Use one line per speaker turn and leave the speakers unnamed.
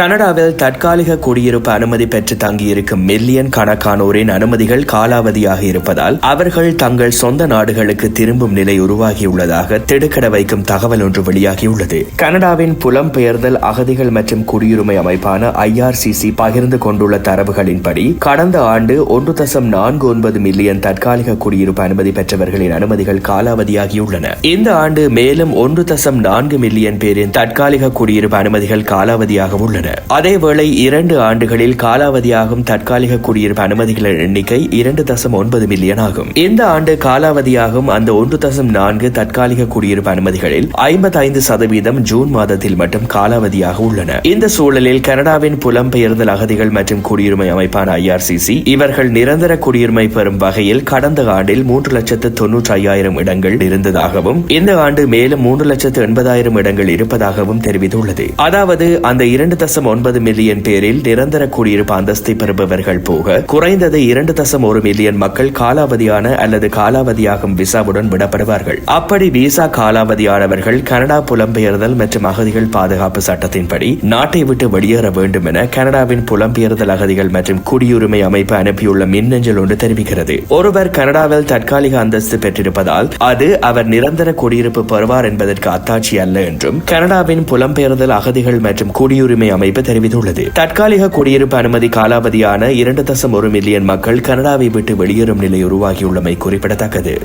கனடாவில் தற்காலிக குடியிருப்பு அனுமதி பெற்று தங்கியிருக்கும் மில்லியன் கணக்கானோரின் அனுமதிகள் காலாவதியாக இருப்பதால் அவர்கள் தங்கள் சொந்த நாடுகளுக்கு திரும்பும் நிலை உருவாகியுள்ளதாக திடுக்கிட வைக்கும் தகவல் ஒன்று வெளியாகியுள்ளது. கனடாவின் புலம்பெயர்தல் அகதிகள் மற்றும் குடியுரிமை அமைப்பான ஐஆர்சிசி பகிர்ந்து கொண்டுள்ள தரவுகளின்படி கடந்த ஆண்டு ஒன்று தசம் நான்கு ஒன்பது மில்லியன் தற்காலிக குடியிருப்பு அனுமதி பெற்றவர்களின் அனுமதிகள் காலாவதியாகியுள்ளன. இந்த ஆண்டு மேலும் ஒன்று தசம் நான்கு மில்லியன் பேரின் தற்காலிக குடியிருப்பு அனுமதிகள் காலாவதியாக உள்ளன. உள்ளன அதேவேளை இரண்டு ஆண்டுகளில் காலாவதியாகும் தற்காலிக குடியிருப்பு அனுமதிகளின் எண்ணிக்கை இரண்டு தசம் ஒன்பது மில்லியன் ஆகும். இந்த ஆண்டு காலாவதியாகும் அந்த ஒன்று தசம் நான்கு தற்காலிக குடியிருப்பு அனுமதிகளில் ஐம்பத்தைந்து சதவீதம் ஜூன் மாதத்தில் மட்டும் காலாவதியாக உள்ளன. இந்த சூழலில் கனடாவின் புலம்பெயர்தல் அகதிகள் மற்றும் குடியுரிமை அமைப்பான ஐஆர்சிசி இவர்கள் நிரந்தர குடியுரிமை பெறும் வகையில் கடந்த ஆண்டில் மூன்று லட்சத்து தொன்னூற்றி ஐயாயிரம் இடங்கள் இருந்ததாகவும் இந்த ஆண்டு மேலும் மூன்று லட்சத்து எண்பதாயிரம் இடங்கள் இருப்பதாகவும் தெரிவித்துள்ளது. அதாவது அந்த இரண்டு தசம் தசம் ஒன்பது மில்லியன் பேரில் நிரந்தர குடியிருப்பு அந்தஸ்தை பெறுபவர்கள் போக குறைந்தது இரண்டு தசம் ஒரு மில்லியன் மக்கள் காலாவதியான அல்லது காலாவதியாகும் விசாவுடன் விடப்படுவார்கள். அப்படி விசா காலாவதியானவர்கள் கனடா புலம்பெயர்தல் மற்றும் அகதிகள் பாதுகாப்பு சட்டத்தின்படி நாட்டை விட்டு வெளியேற வேண்டும் என கனடாவின் புலம்பெயர்தல் அகதிகள் மற்றும் குடியுரிமை அமைப்பு அனுப்பியுள்ள மின்னஞ்சல் ஒன்று தெரிவிக்கிறது. ஒருவர் கனடாவில் தற்காலிக அந்தஸ்து பெற்றிருப்பதால் அது அவர் நிரந்தர குடியிருப்பு பெறுவார் என்பதற்கு அத்தாட்சி அல்ல என்றும் கனடாவின் புலம்பெயர்தல் அகதிகள் மற்றும் குடியுரிமை அமைப்பு தெரிவித்துள்ளது. தற்காலிக குடியிருப்பு அனுமதி காலாவதியான இரண்டு தசம் ஒரு மில்லியன் மக்கள் கனடாவை விட்டு வெளியேறும் நிலை உருவாகியுள்ளமை குறிப்பிடத்தக்கது.